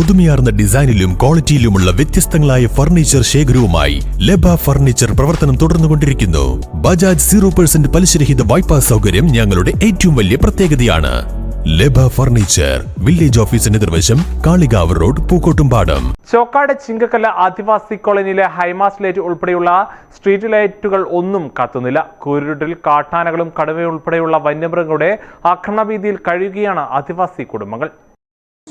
പുതുമയാർന്ന ഡിസൈനിലും ക്വാളിറ്റിയിലുമുള്ള വ്യത്യസ്തങ്ങളായ ഫർണിച്ചർ ശേഖരവുമായി ലബ ഫർണിച്ചർ പ്രവർത്തനം തുടർന്നുകൊണ്ടിരിക്കുന്നു. ബജാജ് സീറോ പെർസെന്റ് പലിശരഹിത വായ്പാ സൗകര്യം ഞങ്ങളുടെ ഏറ്റവും വലിയ പ്രത്യേകതയാണ്. ലബ ഫർണിച്ചർ വില്ലേജ് ഓഫീസിന് എതിർവശം കാളികാവ് റോഡ് പൂക്കോട്ടുംപാടം. ചോക്കാട് ചിങ്കക്കല്ല ആദിവാസി കോളനിയിലെ ഹൈമാസ് ലൈറ്റ് ഉൾപ്പെടെയുള്ള സ്ട്രീറ്റ് ലൈറ്റുകൾ ഒന്നും കത്തുന്നില്ല. കൂരിരുട്ടിൽ കാട്ടാനകളും കടുവയും ഉൾപ്പെടെയുള്ള വന്യമൃഗങ്ങളുടെ ആക്രമണഭീതിയിൽ കഴിയുകയാണ് ആദിവാസി കുടുംബങ്ങൾ.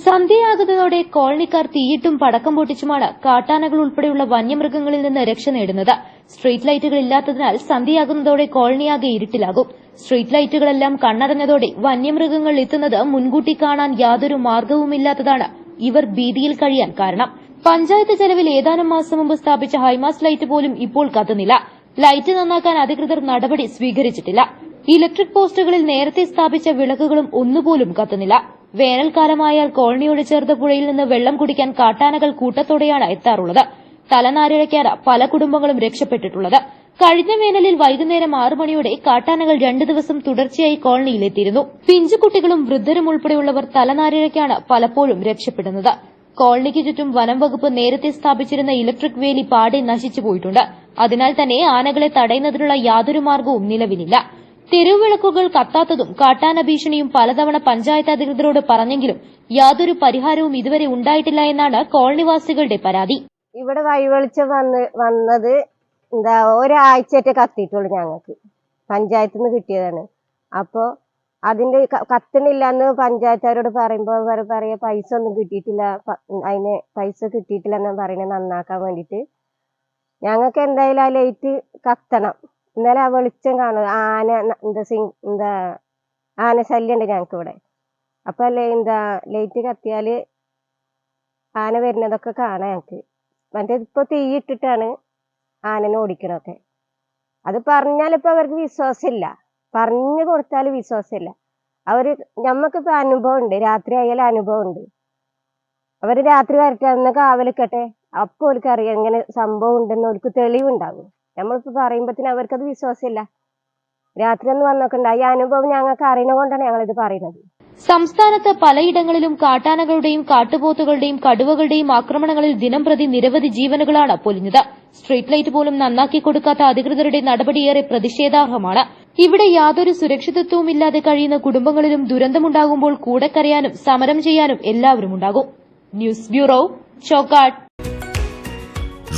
സന്ധ്യയാകുന്നതോടെ കോളനിക്കാർ തീയിട്ടും പടക്കം പൊട്ടിച്ചുമാണ് കാട്ടാനകൾ ഉൾപ്പെടെയുള്ള വന്യമൃഗങ്ങളിൽ നിന്ന് രക്ഷ നേടുന്നത്. സ്ട്രീറ്റ് ലൈറ്റുകൾ ഇല്ലാത്തതിനാൽ സന്ധ്യയാകുന്നതോടെ കോളനിയാകെ ഇരുട്ടിലാകും. സ്ട്രീറ്റ് ലൈറ്റുകളെല്ലാം കണ്ണടഞ്ഞതോടെ വന്യമൃഗങ്ങൾ എത്തുന്നത് മുൻകൂട്ടി കാണാൻ യാതൊരു മാർഗവുമില്ലാത്തതാണ് ഇവർ ഭീതിയിൽ കഴിയാൻ കാരണം. പഞ്ചായത്ത് ചെലവിൽ ഏതാനും മാസം മുമ്പ് സ്ഥാപിച്ച ഹൈമാസ് ലൈറ്റ് പോലും ഇപ്പോൾ കത്തുന്നില്ല. ലൈറ്റ് നന്നാക്കാൻ അധികൃതർ നടപടി സ്വീകരിച്ചിട്ടില്ല. ഇലക്ട്രിക് പോസ്റ്റുകളിൽ നേരത്തെ സ്ഥാപിച്ച വിളക്കുകളും ഒന്നുപോലും കത്തുന്നില്ല. വേനൽക്കാലമായാൽ കോളനിയോട് ചേർത്ത പുഴയിൽ നിന്ന് വെള്ളം കുടിക്കാൻ കാട്ടാനകൾ കൂട്ടത്തോടെയാണ് എത്താറുള്ളത്. തലനാരിഴയ്ക്കാണ് പല കുടുംബങ്ങളും രക്ഷപ്പെട്ടിട്ടുള്ളത്. കഴിഞ്ഞ വേനലിൽ വൈകുന്നേരം ആറു മണിയോടെ കാട്ടാനകൾ രണ്ടു ദിവസം തുടർച്ചയായി കോളനിയിലെത്തിയിരുന്നു. പിഞ്ചുകുട്ടികളും വൃദ്ധരും ഉൾപ്പെടെയുള്ളവർ തലനാരിഴയ്ക്കാണ് പലപ്പോഴും രക്ഷപ്പെടുന്നത്. കോളനിക്ക് ചുറ്റും വനം വകുപ്പ് നേരത്തെ സ്ഥാപിച്ചിരുന്ന ഇലക്ട്രിക് വേലി പാടെ നശിച്ചു പോയിട്ടുണ്ട്. അതിനാൽ തന്നെ ആനകളെ തടയുന്നതിനുള്ള യാതൊരു മാർഗവും നിലവിലില്ല. തെരുവിളക്കുകൾ കത്താത്തതും കാട്ടാന ഭീഷണിയും പലതവണ പഞ്ചായത്ത് അധികൃതരോട് പറഞ്ഞെങ്കിലും യാതൊരു പരിഹാരവും ഇതുവരെ ഉണ്ടായിട്ടില്ല എന്നാണ് കോളനിവാസികളുടെ പരാതി. ഇവിടെ വഴിവെളിച്ചം വന്ന് വന്നത് എന്താ ഒരാഴ്ചയായിട്ട് കത്തിയിട്ടുള്ളൂ ഞങ്ങൾക്ക്. പഞ്ചായത്തിൽ നിന്ന് കിട്ടിയതാണ്. അപ്പോൾ അതിന്റെ കത്തണില്ല എന്ന് പഞ്ചായത്തുകാരോട് പറയുമ്പോൾ അവർ പറയുക പൈസ ഒന്നും കിട്ടിയിട്ടില്ല. അതിന് പൈസ കിട്ടിയിട്ടില്ല എന്നാ പറയുന്നത് നന്നാക്കാൻ വേണ്ടിയിട്ട്. ഞങ്ങൾക്ക് എന്തായാലും ആ ലൈറ്റ് കത്തണം. എന്നാലും ആ വെളിച്ചം കാണും ആന എന്താ സി എന്താ ആന ശല്യം ഉണ്ട് ഞങ്ങൾക്ക് ഇവിടെ അപ്പൊ അല്ലേ എന്താ ലൈറ്റ് കത്തിയാൽ ആന വരുന്നതൊക്കെ കാണാം ഞങ്ങൾക്ക് മറ്റേ ഇപ്പൊ തീയിട്ടിട്ടാണ് ആനനെ ഓടിക്കണൊക്കെ അത് പറഞ്ഞാലിപ്പോ അവർക്ക് വിശ്വാസമില്ല. പറഞ്ഞു കൊടുത്താൽ വിശ്വാസമില്ല. ഞമ്മക്കിപ്പോ അനുഭവം ഉണ്ട് രാത്രി ആയാലും അനുഭവം ഉണ്ട് അവർ രാത്രി വരട്ടെ അന്ന് കാവലിക്കട്ടെ അപ്പൊ അവർക്ക് അറിയാം ഇങ്ങനെ സംഭവം ഉണ്ടെന്ന് അവർക്ക് തെളിവുണ്ടാകും നമ്മളിപ്പോ പറയുമ്പത്തിന് അവർക്കത് വിശ്വാസമില്ല. രാത്രി ഒന്ന് വന്നോക്കണ്ട. ഈ അനുഭവം ഞങ്ങൾക്ക് അറിയണ കൊണ്ടാണ് ഇത് പറയുന്നത്. സംസ്ഥാനത്ത് പലയിടങ്ങളിലും കാട്ടാനകളുടെയും കാട്ടുപോത്തുകളുടെയും കടുവകളുടെയും ആക്രമണങ്ങളിൽ ദിനംപ്രതി നിരവധി ജീവനുകളാണ് പൊലിഞ്ഞത്. സ്ട്രീറ്റ് ലൈറ്റ് പോലും നന്നാക്കി കൊടുക്കാത്ത അധികൃതരുടെ നടപടിയേറെ പ്രതിഷേധാർഹമാണ്. ഇവിടെ യാതൊരു സുരക്ഷിതത്വവുമില്ലാതെ കഴിയുന്ന കുടുംബങ്ങളിലും ദുരന്തമുണ്ടാകുമ്പോൾ കൂടെ കരയാനും സമരം ചെയ്യാനും എല്ലാവരും ഉണ്ടാകും news bureau Chokkad.